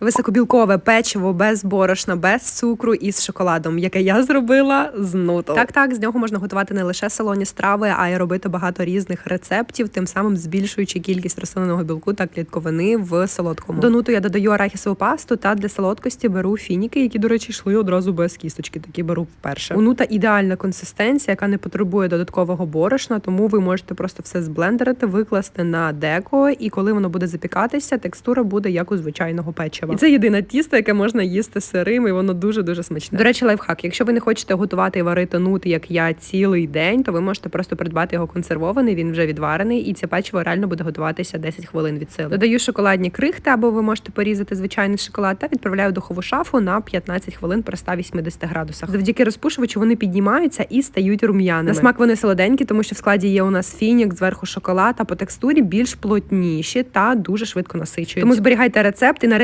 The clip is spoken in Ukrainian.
Високобілкове печиво без борошна, без цукру і з шоколадом, яке я зробила з нуту. Так, так, з нього можна готувати не лише солоні страви, а й робити багато різних рецептів, тим самим збільшуючи кількість рослинного білку та клітковини в солодкому. До нуту я додаю арахісову пасту та для солодкості беру фініки, які, до речі, йшли одразу без кісточки. Такі беру вперше. У нута ідеальна консистенція, яка не потребує додаткового борошна, тому ви можете просто все зблендерити, викласти на деко, і коли воно буде запікатися, текстура буде як у звичайного печива. І це єдине тісто, яке можна їсти сирим, і воно дуже дуже смачне. До речі, лайфхак. Якщо ви не хочете готувати і варити нут, як я цілий день, то ви можете просто придбати його консервований. Він вже відварений, і це печиво реально буде готуватися 10 хвилин від сили. Додаю шоколадні крихти, або ви можете порізати звичайний шоколад та відправляю в духову шафу на 15 хвилин при 180 градусах. Завдяки розпушувачу вони піднімаються і стають рум'яними. На смак вони солоденькі, тому що в складі є у нас фінік, зверху шоколад, а по текстурі більш плотніші та дуже швидко насичують. Тому зберігайте рецепт і нарешті.